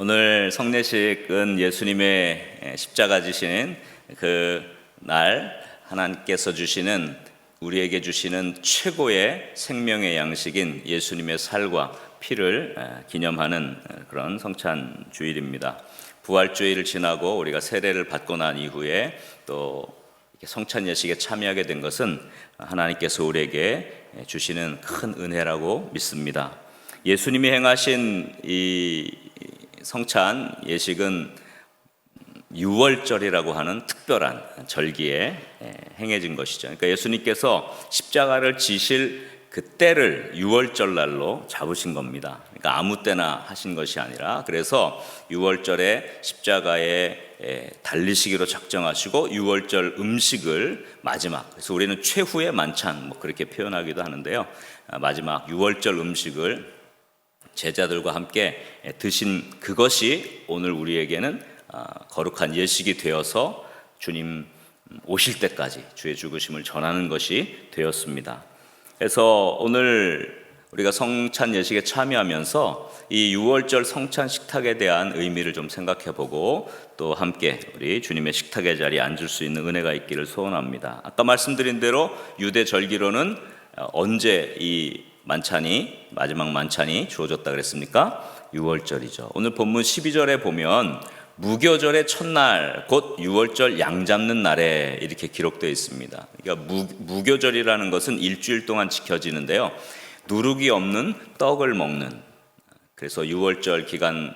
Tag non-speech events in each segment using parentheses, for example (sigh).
오늘 성례식은 예수님의 십자가 지신 그 날 하나님께서 주시는 우리에게 주시는 최고의 생명의 양식인 예수님의 살과 피를 기념하는 그런 성찬 주일입니다. 부활 주일을 지나고 우리가 세례를 받고 난 이후에 또 성찬 예식에 참여하게 된 것은 하나님께서 우리에게 주시는 큰 은혜라고 믿습니다. 예수님이 행하신 이 성찬 예식은 6월절이라고 하는 특별한 절기에 행해진 것이죠. 그러니까 예수님께서 십자가를 지실 그 때를 6월절 날로 잡으신 겁니다. 그러니까 아무 때나 하신 것이 아니라 그래서 6월절에 십자가에 달리시기로 작정하시고 6월절 음식을 마지막 그래서 우리는 최후의 만찬 뭐 그렇게 표현하기도 하는데요. 마지막 6월절 음식을 제자들과 함께 드신 그것이 오늘 우리에게는 아, 거룩한 예식이 되어서 주님 오실 때까지 주의 죽으심을 전하는 것이 되었습니다. 그래서 오늘 우리가 성찬 예식에 참여하면서 이 6월절 성찬 식탁에 대한 의미를 좀 생각해 보고 또 함께 우리 주님의 식탁의 자리에 앉을 수 있는 은혜가 있기를 소원합니다. 아까 말씀드린 대로 유대 절기로는 언제 이 만찬이 마지막 만찬이 주어졌다 그랬습니까? 6월절이죠. 오늘 본문 12절에 보면 무교절의 첫날 곧 6월절 양 잡는 날에 이렇게 기록되어 있습니다. 그러니까 무, 무교절이라는 것은 일주일 동안 지켜지는데요. 누룩이 없는 떡을 먹는 그래서 6월절 기간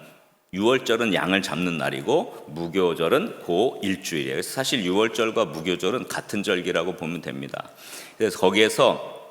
6월절은 양을 잡는 날이고 무교절은 고 일주일이에요. 사실 6월절과 무교절은 같은 절기라고 보면 됩니다. 그래서 거기에서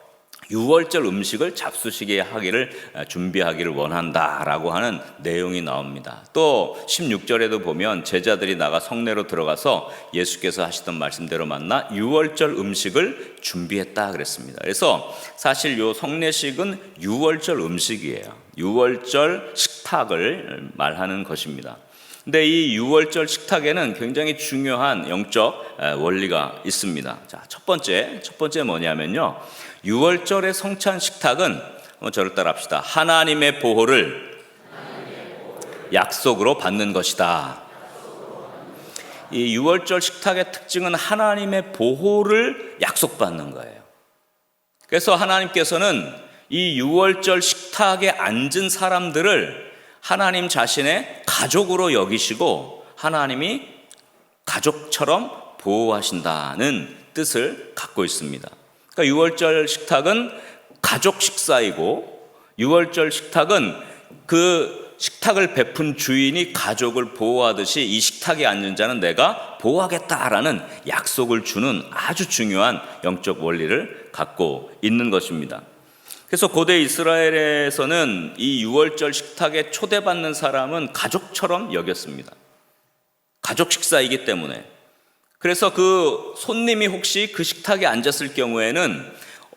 6월절 음식을 잡수시게 하기를 아, 준비하기를 원한다라고 하는 내용이 나옵니다. 또 16절에도 보면 제자들이 나가 성내로 들어가서 예수께서 하시던 말씀대로 만나 6월절 음식을 준비했다 그랬습니다. 그래서 사실 요 성례식은 6월절 음식이에요. 6월절 식탁을 말하는 것입니다. 근데 이 6월절 식탁에는 굉장히 중요한 영적 원리가 있습니다. 자, 첫 번째, 첫 번째 뭐냐면요. 6월절의 성찬 식탁은 저를 따라합시다. 하나님의 보호를 약속으로 받는 것이다. 이 6월절 식탁의 특징은 하나님의 보호를 약속받는 거예요. 그래서 하나님께서는 이 6월절 식탁에 앉은 사람들을 하나님 자신의 가족으로 여기시고 하나님이 가족처럼 보호하신다는 뜻을 갖고 있습니다. 그러니까 6월절 식탁은 가족 식사이고 6월절 식탁은 그 식탁을 베푼 주인이 가족을 보호하듯이 이 식탁에 앉는 자는 내가 보호하겠다라는 약속을 주는 아주 중요한 영적 원리를 갖고 있는 것입니다. 그래서 고대 이스라엘에서는 이 6월절 식탁에 초대받는 사람은 가족처럼 여겼습니다. 가족 식사이기 때문에 그래서 그 손님이 혹시 그 식탁에 앉았을 경우에는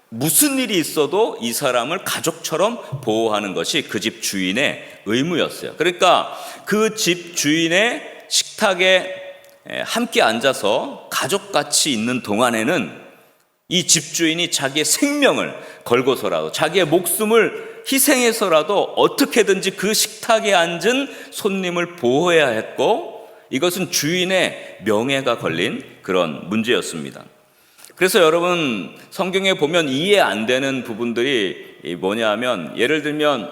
무슨 일이 있어도 이 사람을 가족처럼 보호하는 것이 그 집 주인의 의무였어요. 그러니까 그 집 주인의 식탁에 함께 앉아서 가족같이 있는 동안에는 이 집주인이 자기의 생명을 걸고서라도 자기의 목숨을 희생해서라도 어떻게든지 그 식탁에 앉은 손님을 보호해야 했고 이것은 주인의 명예가 걸린 그런 문제였습니다. 그래서 여러분 성경에 보면 이해 안 되는 부분들이 뭐냐 하면 예를 들면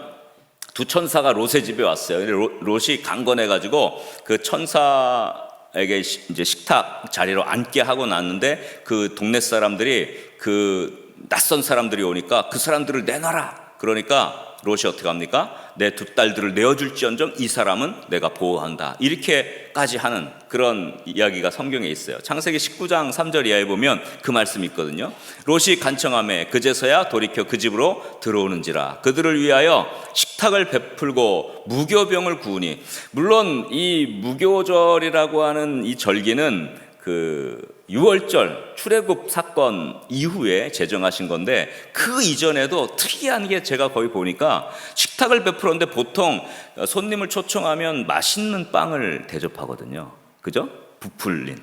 두 천사가 롯의 집에 왔어요. 롯이 강건해 가지고 그 천사 에게 이제 식탁 자리로 앉게 하고 났는데 그 동네 사람들이 그 낯선 사람들이 오니까 그 사람들을 내놔라. 그러니까 롯이 어떻게 합니까? 내 두 딸들을 내어줄지언정 이 사람은 내가 보호한다. 이렇게까지 하는 그런 이야기가 성경에 있어요. 창세기 19장 3절 이하에 보면 그 말씀이 있거든요. 롯이 간청함에 그제서야 돌이켜 그 집으로 들어오는지라 그들을 위하여 식탁을 베풀고 무교병을 구우니 물론 이 무교절이라고 하는 이 절기는 그 6월절 출애굽 사건 이후에 제정하신 건데 그 이전에도 특이한 게 제가 거의 보니까 식탁을 베풀었는데 보통 손님을 초청하면 맛있는 빵을 대접하거든요. 그죠? 부풀린.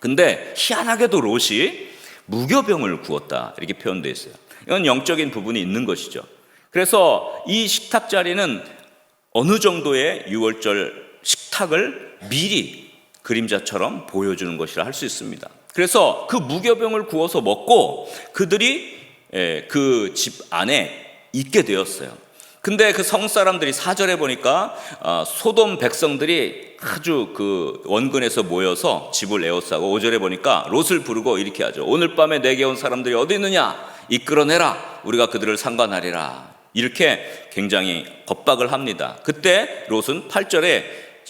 근데 희한하게도 롯이 무교병을 구웠다. 이렇게 표현되어 있어요. 이건 영적인 부분이 있는 것이죠. 그래서 이 식탁 자리는 어느 정도의 유월절 식탁을 미리 그림자처럼 보여주는 것이라 할 수 있습니다. 그래서 그 무교병을 구워서 먹고 그들이 그 집 안에 있게 되었어요. 근데 그 성 사람들이 사절에 보니까 아, 소돔 백성들이 아주 그 원근에서 모여서 집을 에워싸고 오절에 보니까 롯을 부르고 이렇게 하죠. 오늘 밤에 내게 온 사람들이 어디 있느냐? 이끌어내라. 우리가 그들을 상관하리라. 이렇게 굉장히 겁박을 합니다. 그때 롯은 8절에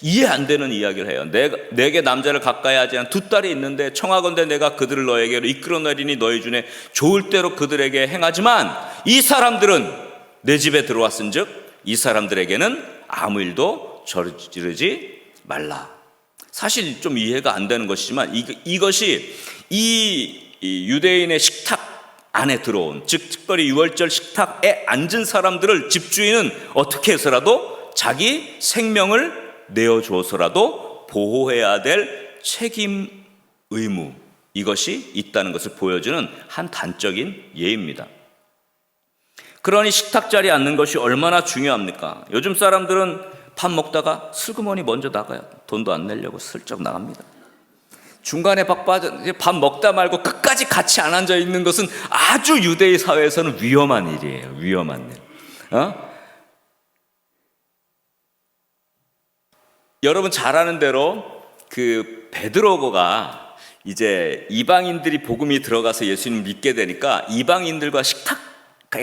이해 안 되는 이야기를 해요. 내가, 내게 남자를 가까이 하지 않은 두 딸이 있는데 청하건대 내가 그들을 너에게로 이끌어내리니 너희 중에 좋을 대로 그들에게 행하지만 이 사람들은 내 집에 들어왔은 즉 이 사람들에게는 아무 일도 저지르지 말라. 사실 좀 이해가 안 되는 것이지만 이것이 이 유대인의 식탁 안에 들어온 즉 특별히 유월절 식탁에 앉은 사람들을 집주인은 어떻게 해서라도 자기 생명을 내어 주어서라도 보호해야 될 책임 의무 이것이 있다는 것을 보여주는 한 단적인 예입니다. 그러니 식탁 자리에 앉는 것이 얼마나 중요합니까? 요즘 사람들은 밥 먹다가 슬그머니 먼저 나가요. 돈도 안 내려고 슬쩍 나갑니다. 중간에 밥 빠져 밥 먹다 말고 끝까지 같이 안 앉아 있는 것은 아주 유대의 사회에서는 위험한 일이에요. 위험한 일. 어? 여러분 잘 아는 대로 그 베드로가 이제 이방인들이 복음이 들어가서 예수님 믿게 되니까 이방인들과 식탁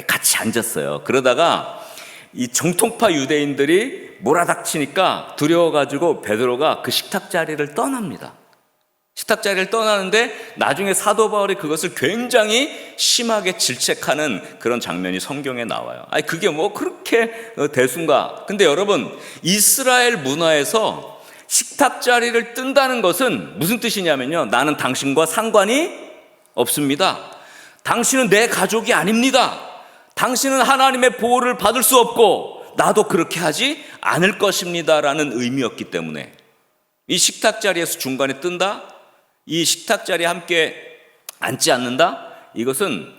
같이 앉았어요. 그러다가 이 정통파 유대인들이 몰아닥치니까 두려워가지고 베드로가 그 식탁 자리를 떠납니다. 식탁 자리를 떠나는데 나중에 사도 바울이 그것을 굉장히 심하게 질책하는 그런 장면이 성경에 나와요. 아니 그게 뭐 그렇게 대순가? 근데 여러분 이스라엘 문화에서 식탁 자리를 뜬다는 것은 무슨 뜻이냐면요. 나는 당신과 상관이 없습니다. 당신은 내 가족이 아닙니다. 당신은 하나님의 보호를 받을 수 없고 나도 그렇게 하지 않을 것입니다라는 의미였기 때문에 이 식탁 자리에서 중간에 뜬다? 이 식탁 자리에 함께 앉지 않는다? 이것은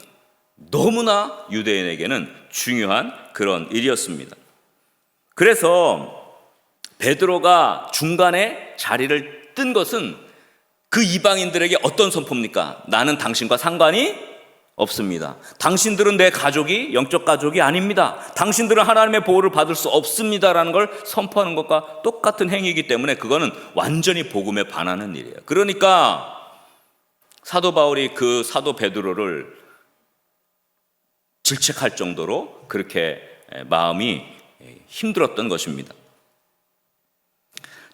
너무나 유대인에게는 중요한 그런 일이었습니다. 그래서 베드로가 중간에 자리를 뜬 것은 그 이방인들에게 어떤 선포입니까? 나는 당신과 상관이 없습니다. 당신들은 내 가족이 영적 가족이 아닙니다. 당신들은 하나님의 보호를 받을 수 없습니다라는 걸 선포하는 것과 똑같은 행위이기 때문에 그거는 완전히 복음에 반하는 일이에요. 그러니까 사도 바울이 그 사도 베드로를 질책할 정도로 그렇게 마음이 힘들었던 것입니다.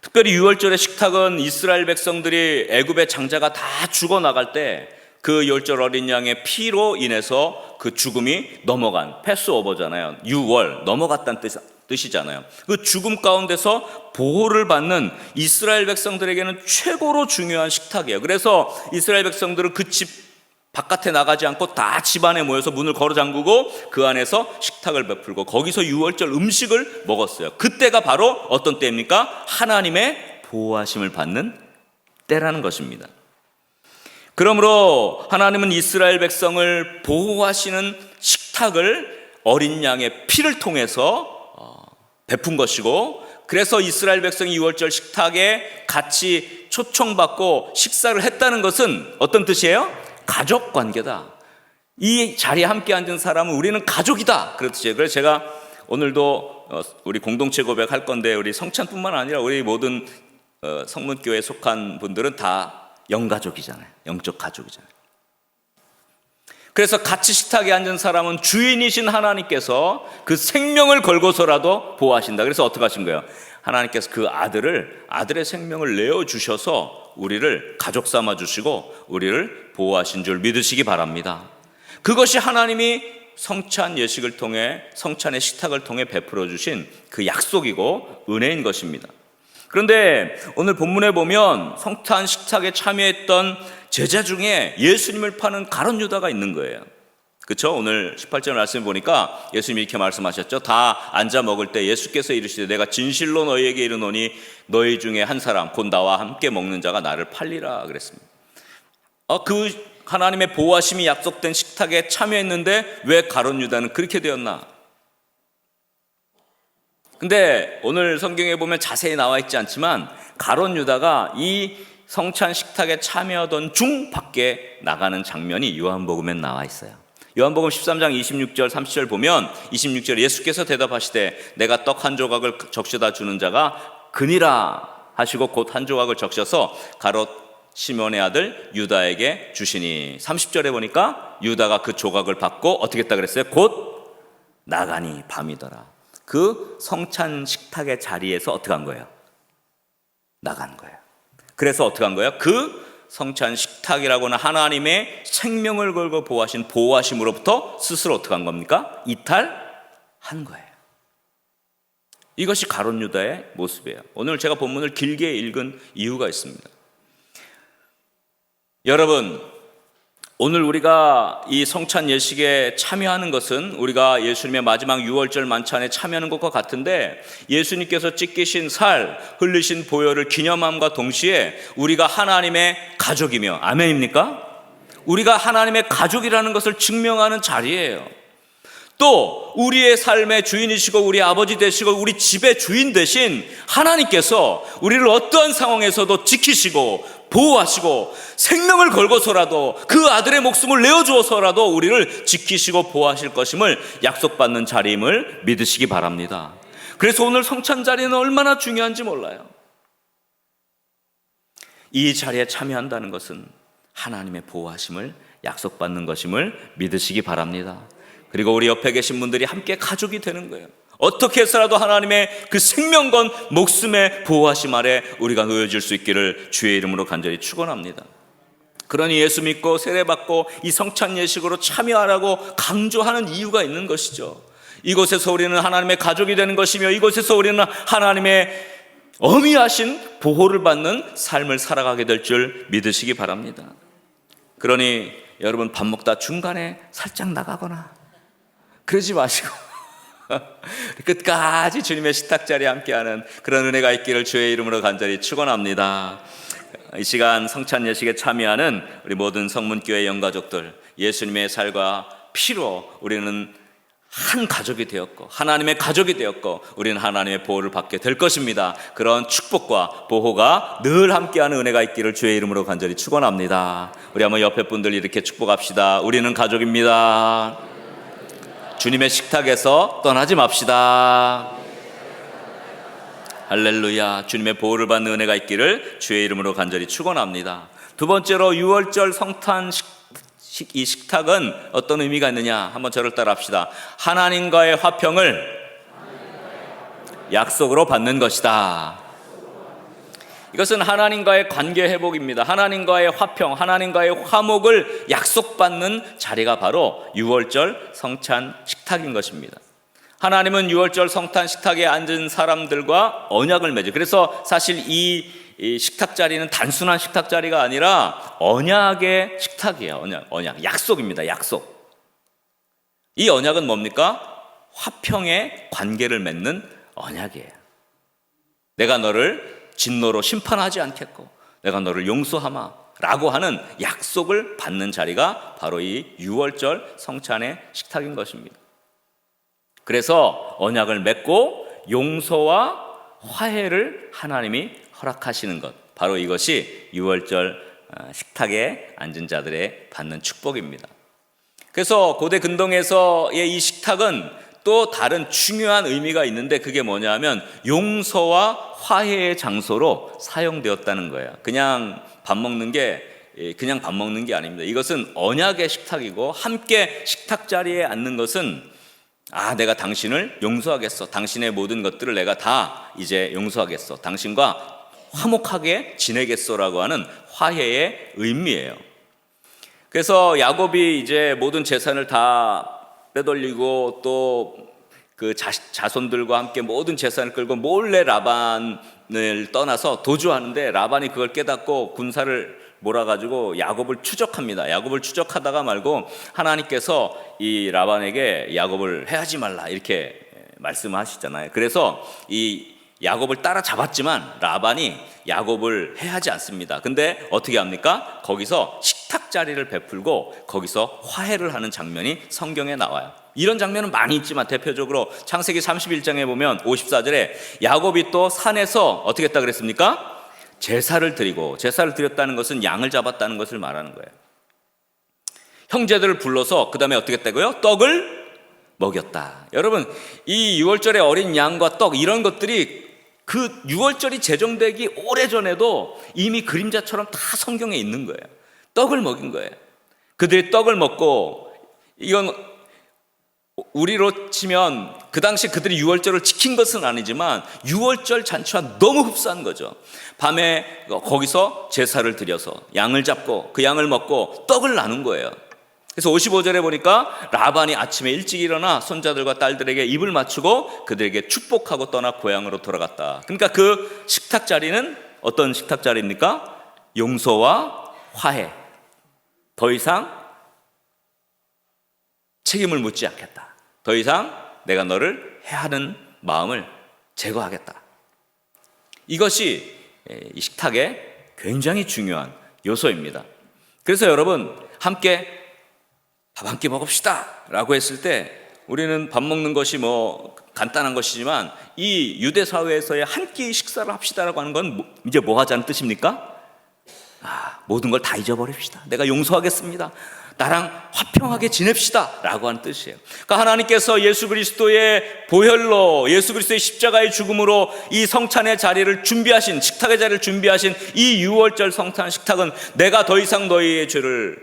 특별히 6월절의 식탁은 이스라엘 백성들이 애굽의 장자가 다 죽어 나갈 때 그 열절 어린 양의 피로 인해서 그 죽음이 넘어간 패스오버잖아요. 6월 넘어갔다는 뜻, 뜻이잖아요. 그 죽음 가운데서 보호를 받는 이스라엘 백성들에게는 최고로 중요한 식탁이에요. 그래서 이스라엘 백성들은 그 집 바깥에 나가지 않고 다 집안에 모여서 문을 걸어 잠그고 그 안에서 식탁을 베풀고 거기서 6월절 음식을 먹었어요. 그때가 바로 어떤 때입니까? 하나님의 보호하심을 받는 때라는 것입니다. 그러므로 하나님은 이스라엘 백성을 보호하시는 식탁을 어린 양의 피를 통해서 어, 베푼 것이고 그래서 이스라엘 백성이 6월절 식탁에 같이 초청받고 식사를 했다는 것은 어떤 뜻이에요? 가족 관계다. 이 자리에 함께 앉은 사람은 우리는 가족이다. 그렇듯이 그래서 제가 오늘도 어, 우리 공동체 고백할 건데 우리 성찬뿐만 아니라 우리 모든 어, 성문교에 속한 분들은 다 영가족이잖아요. 영적 가족이잖아요. 그래서 같이 식탁에 앉은 사람은 주인이신 하나님께서 그 생명을 걸고서라도 보호하신다. 그래서 어떻게 하신 거예요? 하나님께서 그 아들을 아들의 생명을 내어 주셔서 우리를 가족 삼아 주시고 우리를 보호하신 줄 믿으시기 바랍니다. 그것이 하나님이 성찬 예식을 통해 성찬의 식탁을 통해 베풀어 주신 그 약속이고 은혜인 것입니다. 그런데 오늘 본문에 보면 성탄 식탁에 참여했던 제자 중에 예수님을 파는 가론 유다가 있는 거예요. 그렇죠? 오늘 18절 말씀 보니까 예수님이 이렇게 말씀하셨죠. 다 앉아 먹을 때 예수께서 이르시되 내가 진실로 너희에게 이르노니 너희 중에 한 사람 곧 나와 함께 먹는 자가 나를 팔리라 그랬습니다. 어, 그 하나님의 보호하심이 약속된 식탁에 참여했는데 왜 가론 유다는 그렇게 되었나? 근데 오늘 성경에 보면 자세히 나와 있지 않지만 가론 유다가 이 성찬 식탁에 참여하던 중 밖에 나가는 장면이 요한복음에 나와 있어요. 요한복음 13장 26절 30절 보면 26절 예수께서 대답하시되 내가 떡 한 조각을 적셔다 주는 자가 그니라 하시고 곧 한 조각을 적셔서 가롯 시몬의 아들 유다에게 주시니 30절에 보니까 유다가 그 조각을 받고 어떻게 했다 그랬어요? 곧 나가니 밤이더라. 그 성찬 식탁의 자리에서 어떻게 한 거예요? 나간 거예요. 그래서 어떻게 한 거예요? 그 성찬 식탁이라고는 하나님의 생명을 걸고 보호하신 보호하심으로부터 스스로 어떻게 한 겁니까? 이탈한 거예요. 이것이 가론 유다의 모습이에요. 오늘 제가 본문을 길게 읽은 이유가 있습니다. 여러분, 오늘 우리가 이 성찬 예식에 참여하는 것은 우리가 예수님의 마지막 유월절 만찬에 참여하는 것과 같은데 예수님께서 찢기신 살, 흘리신 보혈을 기념함과 동시에 우리가 하나님의 가족이며 아멘입니까? 우리가 하나님의 가족이라는 것을 증명하는 자리예요. 또 우리의 삶의 주인이시고 우리 아버지 되시고 우리 집의 주인 되신 하나님께서 우리를 어떠한 상황에서도 지키시고 보호하시고 생명을 걸고서라도 그 아들의 목숨을 내어주어서라도 우리를 지키시고 보호하실 것임을 약속받는 자리임을 믿으시기 바랍니다. 그래서 오늘 성찬 자리는 얼마나 중요한지 몰라요. 이 자리에 참여한다는 것은 하나님의 보호하심을 약속받는 것임을 믿으시기 바랍니다. 그리고 우리 옆에 계신 분들이 함께 가족이 되는 거예요. 어떻게 해서라도 하나님의 그 생명건 목숨의 보호하심 아래 우리가 놓여질 수 있기를 주의 이름으로 간절히 축원합니다. 그러니 예수 믿고 세례받고 이 성찬 예식으로 참여하라고 강조하는 이유가 있는 것이죠. 이곳에서 우리는 하나님의 가족이 되는 것이며 이곳에서 우리는 하나님의 어미하신 보호를 받는 삶을 살아가게 될 줄 믿으시기 바랍니다. 그러니 여러분 밥 먹다 중간에 살짝 나가거나 그러지 마시고 (laughs) 끝까지 주님의 식탁 자리에 함께하는 그런 은혜가 있기를 주의 이름으로 간절히 축원합니다. 이 시간 성찬 예식에 참여하는 우리 모든 성문교회 영가족들 예수님의 살과 피로 우리는 한 가족이 되었고 하나님의 가족이 되었고 우리는 하나님의 보호를 받게 될 것입니다. 그런 축복과 보호가 늘 함께하는 은혜가 있기를 주의 이름으로 간절히 축원합니다. 우리 한번 옆에 분들 이렇게 축복합시다. 우리는 가족입니다. 주님의 식탁에서 떠나지 맙시다. 할렐루야. 주님의 보호를 받는 은혜가 있기를 주의 이름으로 간절히 축원합니다. 두 번째로 6월절 성탄 식, 식, 이 식탁은 어떤 의미가 있느냐? 한번 저를 따라합시다. 하나님과의 화평을 약속으로 받는 것이다. 이것은 하나님과의 관계 회복입니다. 하나님과의 화평, 하나님과의 화목을 약속받는 자리가 바로 6월절 성찬 식탁인 것입니다. 하나님은 6월절 성탄 식탁에 앉은 사람들과 언약을 맺어. 그래서 사실 이, 이 식탁 자리는 단순한 식탁 자리가 아니라 언약의 식탁이에요. 언약, 언약, 약속입니다. 약속. 이 언약은 뭡니까? 화평의 관계를 맺는 언약이에요. 내가 너를 진노로 심판하지 않겠고 내가 너를 용서하마 라고 하는 약속을 받는 자리가 바로 이 6월절 성찬의 식탁인 것입니다. 그래서 언약을 맺고 용서와 화해를 하나님이 허락하시는 것 바로 이것이 6월절 식탁에 앉은 자들의 받는 축복입니다. 그래서 고대 근동에서의 이 식탁은 또 다른 중요한 의미가 있는데 그게 뭐냐면 용서와 화해의 장소로 사용되었다는 거예요. 그냥 밥 먹는 게 그냥 밥 먹는 게 아닙니다. 이것은 언약의 식탁이고 함께 식탁 자리에 앉는 것은 아, 내가 당신을 용서하겠어. 당신의 모든 것들을 내가 다 이제 용서하겠어. 당신과 화목하게 지내겠어라고 하는 화해의 의미예요. 그래서 야곱이 이제 모든 재산을 다 빼돌리고 또 그 자손들과 함께 모든 재산을 끌고 몰래 라반을 떠나서 도주하는데 라반이 그걸 깨닫고 군사를 몰아가지고 야곱을 추적합니다. 야곱을 추적하다가 말고 하나님께서 이 라반에게 야곱을 해하지 말라 이렇게 말씀하시잖아요. 그래서 이 야곱을 따라잡았지만 라반이 야곱을 해하지 않습니다. 근데 어떻게 합니까? 거기서 식탁 자리를 베풀고 거기서 화해를 하는 장면이 성경에 나와요. 이런 장면은 많이 있지만 대표적으로 창세기 31장에 보면 54절에 야곱이 또 산에서 어떻게 했다 그랬습니까? 제사를 드리고 제사를 드렸다는 것은 양을 잡았다는 것을 말하는 거예요. 형제들을 불러서 그 다음에 어떻게 했다고요? 떡을 먹였다. 여러분, 이 6월절의 어린 양과 떡 이런 것들이 그 6월절이 제정되기 오래전에도 이미 그림자처럼 다 성경에 있는 거예요. 떡을 먹인 거예요. 그들이 떡을 먹고 이건 우리로 치면 그 당시 그들이 6월절을 지킨 것은 아니지만 6월절 잔치와 너무 흡사한 거죠. 밤에 거기서 제사를 드려서 양을 잡고 그 양을 먹고 떡을 나눈 거예요. 그래서 55절에 보니까 라반이 아침에 일찍 일어나 손자들과 딸들에게 입을 맞추고 그들에게 축복하고 떠나 고향으로 돌아갔다. 그러니까 그 식탁 자리는 어떤 식탁 자리입니까? 용서와 화해. 더 이상 책임을 묻지 않겠다. 더 이상 내가 너를 해하는 마음을 제거하겠다. 이것이 이 식탁의 굉장히 중요한 요소입니다. 그래서 여러분 함께 밥 한 끼 먹읍시다 라고 했을 때 우리는 밥 먹는 것이 뭐 간단한 것이지만 이 유대 사회에서의 한 끼 식사를 합시다라고 하는 건 뭐- 이제 뭐 하자는 뜻입니까? 아, 모든 걸 다 잊어버립시다. 내가 용서하겠습니다. 나랑 화평하게 지냅시다. 라고 하는 뜻이에요. 그러니까 하나님께서 예수 그리스도의 보혈로 예수 그리스도의 십자가의 죽음으로 이 성찬의 자리를 준비하신, 식탁의 자리를 준비하신 이 6월절 성찬 식탁은 내가 더 이상 너희의 죄를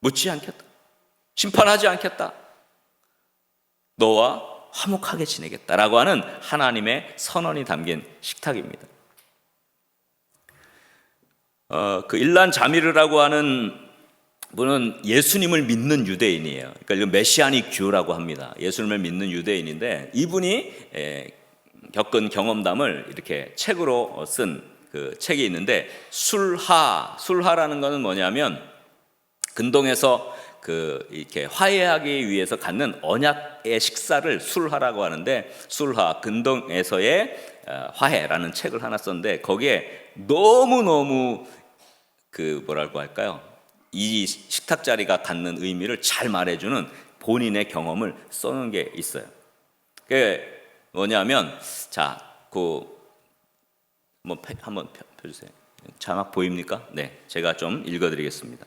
묻지 않겠다. 심판하지 않겠다. 너와 화목하게 지내겠다라고 하는 하나님의 선언이 담긴 식탁입니다. 어, 그 일란 자미르라고 하는 분은 예수님을 믿는 유대인이에요. 그러니까 메시아닉 듀라고 합니다. 예수님을 믿는 유대인인데 이분이 에, 겪은 경험담을 이렇게 책으로 쓴 그 책이 있는데 술하 술하라는 것은 뭐냐면 근동에서 그 이렇게 화해하기 위해서 갖는 언약의 식사를 술하라고 하는데 술하 근동에서의 어, 화해라는 책을 하나 썼는데 거기에 너무 너무 그 뭐라고 할까요? 이 식탁 자리가 갖는 의미를 잘 말해주는 본인의 경험을 써놓은 게 있어요. 그게 뭐냐면 자그 펴- 한번 펴- 펴주세요. 자막 보입니까? 네, 제가 좀 읽어드리겠습니다.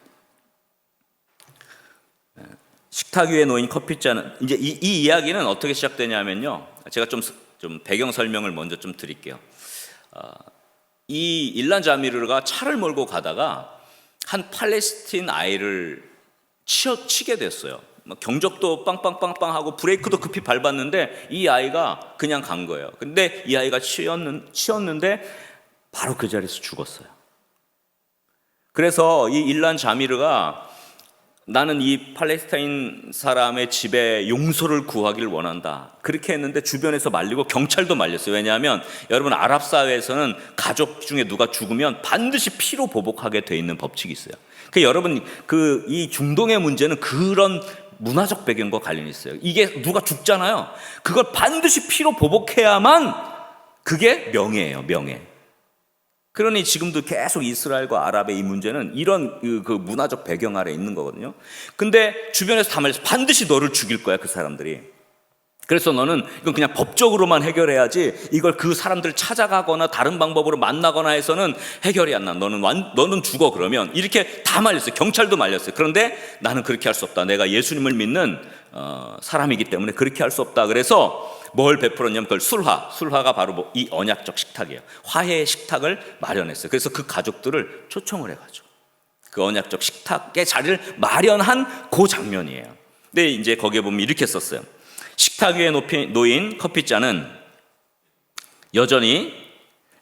식탁 위에 놓인 커피잔은 이제 이, 이 이야기는 어떻게 시작되냐면요. 제가 좀, 좀 배경 설명을 먼저 좀 드릴게요. 어, 이 일란 자미르가 차를 몰고 가다가 한 팔레스틴 아이를 치어 치게 됐어요. 막 경적도 빵빵빵빵 하고 브레이크도 급히 밟았는데 이 아이가 그냥 간 거예요. 근데 이 아이가 치였는, 치였는데 바로 그 자리에서 죽었어요. 그래서 이 일란 자미르가 나는 이 팔레스타인 사람의 집에 용서를 구하기를 원한다. 그렇게 했는데 주변에서 말리고 경찰도 말렸어요. 왜냐하면 여러분 아랍 사회에서는 가족 중에 누가 죽으면 반드시 피로 보복하게 돼 있는 법칙이 있어요. 그 여러분 그 이 중동의 문제는 그런 문화적 배경과 관련이 있어요. 이게 누가 죽잖아요. 그걸 반드시 피로 보복해야만 그게 명예예요, 명예. 그러니 지금도 계속 이스라엘과 아랍의 이 문제는 이런 그, 그 문화적 배경 아래 있는 거거든요. 근데 주변에서 다 말해서 반드시 너를 죽일 거야, 그 사람들이. 그래서 너는 이건 그냥 법적으로만 해결해야지 이걸 그 사람들 찾아가거나 다른 방법으로 만나거나 해서는 해결이 안 나. 너는 완, 너는 죽어 그러면 이렇게 다 말렸어요. 경찰도 말렸어요. 그런데 나는 그렇게 할 수 없다. 내가 예수님을 믿는 어, 사람이기 때문에 그렇게 할 수 없다. 그래서 뭘 베풀었냐면 그걸 술화. 술화가 바로 뭐 이 언약적 식탁이에요. 화해의 식탁을 마련했어요. 그래서 그 가족들을 초청을 해가지고 그 언약적 식탁의 자리를 마련한 그 장면이에요. 근데 이제 거기에 보면 이렇게 썼어요. 식탁 위에 놓인 커피잔은 여전히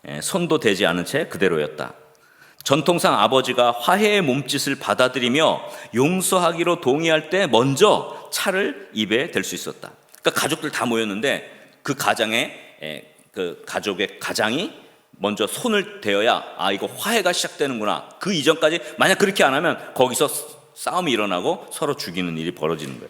예, 손도 대지 않은 채 그대로였다. 전통상 아버지가 화해의 몸짓을 받아들이며 용서하기로 동의할 때 먼저 차를 입에 댈 수 있었다. 그러니까 가족들 다 모였는데 그 가장의 예, 그 가족의 가장이 먼저 손을 대어야 아 이거 화해가 시작되는구나. 그 이전까지 만약 그렇게 안 하면 거기서 싸움이 일어나고 서로 죽이는 일이 벌어지는 거예요.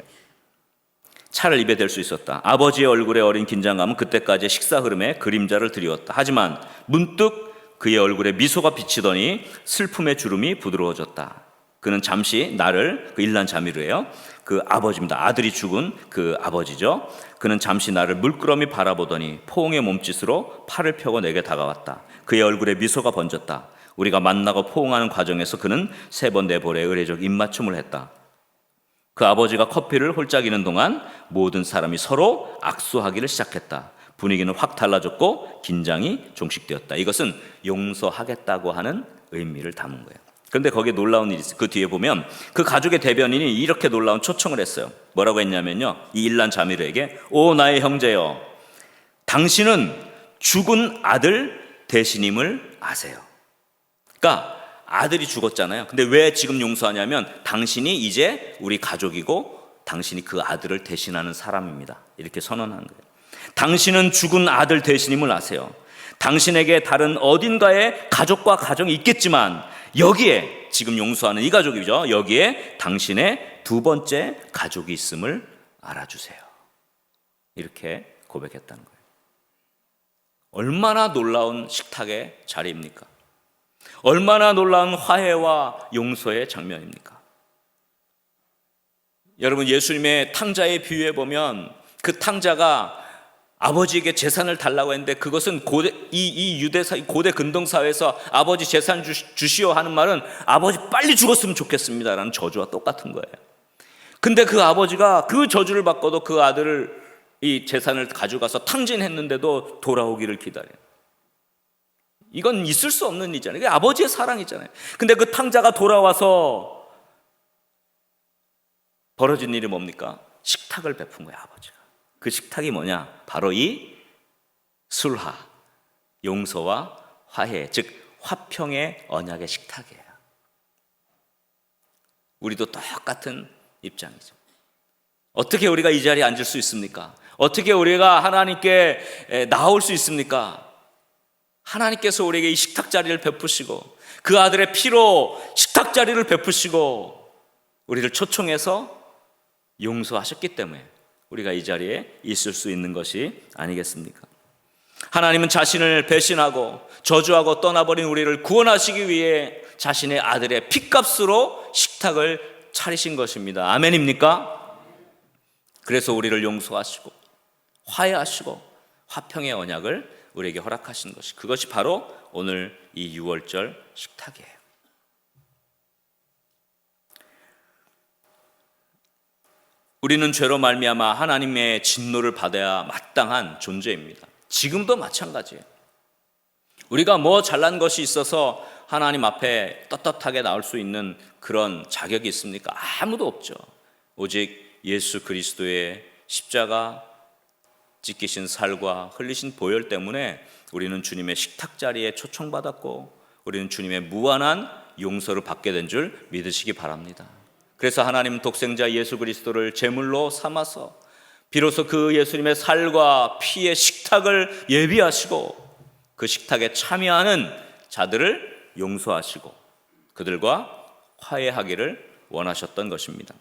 차를 입에 댈 수 있었다. 아버지의 얼굴에 어린 긴장감은 그때까지의 식사 흐름에 그림자를 드리웠다. 하지만 문득 그의 얼굴에 미소가 비치더니 슬픔의 주름이 부드러워졌다. 그는 잠시 나를 그 일난 자미르예요. 그 아버지입니다. 아들이 죽은 그 아버지죠. 그는 잠시 나를 물끄러미 바라보더니 포옹의 몸짓으로 팔을 펴고 내게 다가왔다. 그의 얼굴에 미소가 번졌다. 우리가 만나고 포옹하는 과정에서 그는 세 번 네 번의 의례적 입맞춤을 했다. 그 아버지가 커피를 홀짝이는 동안 모든 사람이 서로 악수하기를 시작했다. 분위기는 확 달라졌고 긴장이 종식되었다. 이것은 용서하겠다고 하는 의미를 담은 거예요. 그런데 거기에 놀라운 일이 있어요. 그 뒤에 보면 그 가족의 대변인이 이렇게 놀라운 초청을 했어요. 뭐라고 했냐면요. 이 일란 자미르에게 오 나의 형제여 당신은 죽은 아들 대신임을 아세요. 그러니까 아들이 죽었잖아요. 근데 왜 지금 용서하냐면 당신이 이제 우리 가족이고 당신이 그 아들을 대신하는 사람입니다. 이렇게 선언한 거예요. 당신은 죽은 아들 대신임을 아세요. 당신에게 다른 어딘가에 가족과 가정이 있겠지만 여기에 지금 용서하는 이 가족이죠. 여기에 당신의 두 번째 가족이 있음을 알아주세요. 이렇게 고백했다는 거예요. 얼마나 놀라운 식탁의 자리입니까? 얼마나 놀라운 화해와 용서의 장면입니까? 여러분 예수님의 탕자의 비유에 보면 그 탕자가 아버지에게 재산을 달라고 했는데 그것은 고대, 이, 이 유대 사, 고대 근동 사회에서 아버지 재산 주, 주시오 하는 말은 아버지 빨리 죽었으면 좋겠습니다라는 저주와 똑같은 거예요. 근데 그 아버지가 그 저주를 받고도 그 아들을 이 재산을 가져가서 탕진했는데도 돌아오기를 기다려요. 이건 있을 수 없는 일이잖아요. 이게 아버지의 사랑이잖아요. 근데 그 탕자가 돌아와서 벌어진 일이 뭡니까? 식탁을 베푼 거예요, 아버지가. 그 식탁이 뭐냐? 바로 이 술화, 용서와 화해, 즉 화평의 언약의 식탁이에요. 우리도 똑같은 입장이죠. 어떻게 우리가 이 자리에 앉을 수 있습니까? 어떻게 우리가 하나님께 나올 수 있습니까? 하나님께서 우리에게 이 식탁 자리를 베푸시고 그 아들의 피로 식탁 자리를 베푸시고 우리를 초청해서 용서하셨기 때문에 우리가 이 자리에 있을 수 있는 것이 아니겠습니까? 하나님은 자신을 배신하고 저주하고 떠나버린 우리를 구원하시기 위해 자신의 아들의 피값으로 식탁을 차리신 것입니다. 아멘입니까? 그래서 우리를 용서하시고 화해하시고 화평의 언약을 우리에게 허락하신 것이 그것이 바로 오늘 이 6월절 식탁이에요. 우리는 죄로 말미암아 하나님의 진노를 받아야 마땅한 존재입니다. 지금도 마찬가지예요. 우리가 뭐 잘난 것이 있어서 하나님 앞에 떳떳하게 나올 수 있는 그런 자격이 있습니까? 아무도 없죠. 오직 예수 그리스도의 십자가 찢기신 살과 흘리신 보혈 때문에 우리는 주님의 식탁 자리에 초청받았고 우리는 주님의 무한한 용서를 받게 된 줄 믿으시기 바랍니다. 그래서 하나님 독생자 예수 그리스도를 제물로 삼아서 비로소 그 예수님의 살과 피의 식탁을 예비하시고 그 식탁에 참여하는 자들을 용서하시고 그들과 화해하기를 원하셨던 것입니다.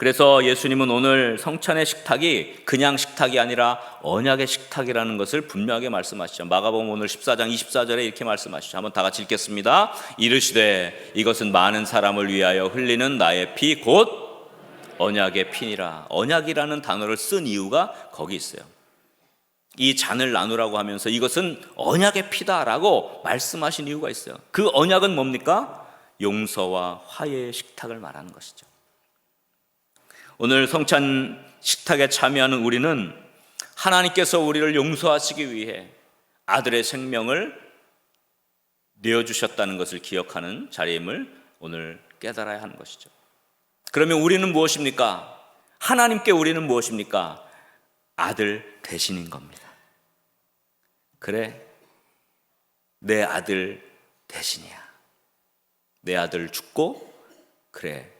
그래서 예수님은 오늘 성찬의 식탁이 그냥 식탁이 아니라 언약의 식탁이라는 것을 분명하게 말씀하시죠. 마가복음 오늘 14장 24절에 이렇게 말씀하시죠. 한번 다 같이 읽겠습니다. 이르시되 이것은 많은 사람을 위하여 흘리는 나의 피 곧 언약의 피니라. 언약이라는 단어를 쓴 이유가 거기 있어요. 이 잔을 나누라고 하면서 이것은 언약의 피다라고 말씀하신 이유가 있어요. 그 언약은 뭡니까? 용서와 화해의 식탁을 말하는 것이죠. 오늘 성찬 식탁에 참여하는 우리는 하나님께서 우리를 용서하시기 위해 아들의 생명을 내어주셨다는 것을 기억하는 자리임을 오늘 깨달아야 하는 것이죠. 그러면 우리는 무엇입니까? 하나님께 우리는 무엇입니까? 아들 대신인 겁니다. 그래, 내 아들 대신이야. 내 아들 죽고, 그래,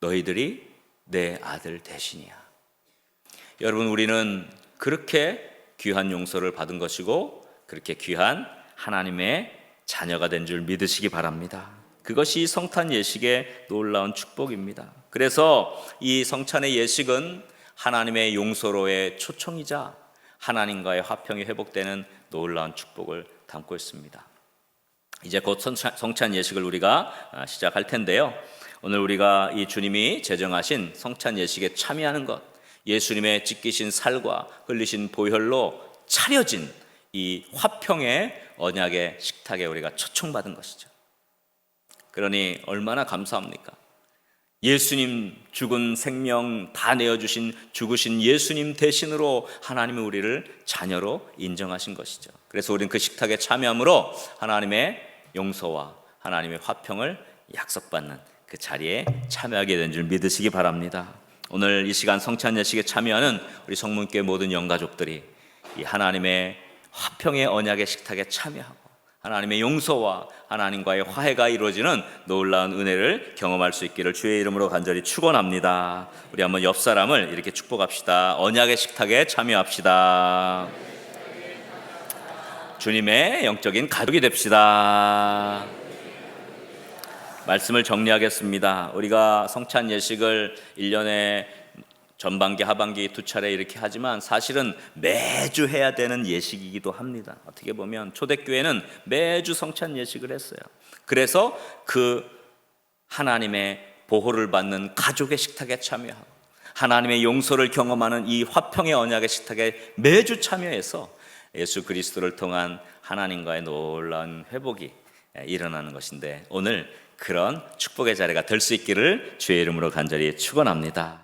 너희들이 내 아들 대신이야. 여러분, 우리는 그렇게 귀한 용서를 받은 것이고, 그렇게 귀한 하나님의 자녀가 된 줄 믿으시기 바랍니다. 그것이 성탄 예식의 놀라운 축복입니다. 그래서 이 성찬의 예식은 하나님의 용서로의 초청이자 하나님과의 화평이 회복되는 놀라운 축복을 담고 있습니다. 이제 곧 성찬- 예식을 우리가 아, 시작할 텐데요. 오늘 우리가 이 주님이 제정하신 성찬 예식에 참여하는 것, 예수님의 찢기신 살과 흘리신 보혈로 차려진 이 화평의 언약의 식탁에 우리가 초청받은 것이죠. 그러니 얼마나 감사합니까? 예수님 죽은 생명 다 내어주신 죽으신 예수님 대신으로 하나님이 우리를 자녀로 인정하신 것이죠. 그래서 우리는 그 식탁에 참여함으로 하나님의 용서와 하나님의 화평을 약속받는 그 자리에 참여하게 된 줄 믿으시기 바랍니다. 오늘 이 시간 성찬 예식에 참여하는 우리 성문교회 모든 영가족들이 이 하나님의 화평의 언약의 식탁에 참여하고 하나님의 용서와 하나님과의 화해가 이루어지는 놀라운 은혜를 경험할 수 있기를 주의 이름으로 간절히 축원합니다. 우리 한번 옆 사람을 이렇게 축복합시다. 언약의 식탁에 참여합시다. 주님의 영적인 가족이 됩시다. 말씀을 정리하겠습니다. 우리가 성찬 예식을 1년에 전반기, 하반기 두 차례 이렇게 하지만 사실은 매주 해야 되는 예식이기도 합니다. 어떻게 보면 초대교회는 매주 성찬 예식을 했어요. 그래서 그 하나님의 보호를 받는 가족의 식탁에 참여하고 하나님의 용서를 경험하는 이 화평의 언약의 식탁에 매주 참여해서 예수 그리스도를 통한 하나님과의 놀라운 회복이 일어나는 것인데 오늘 그런 축복의 자리가 될 수 있기를 주의 이름으로 간절히 축원합니다.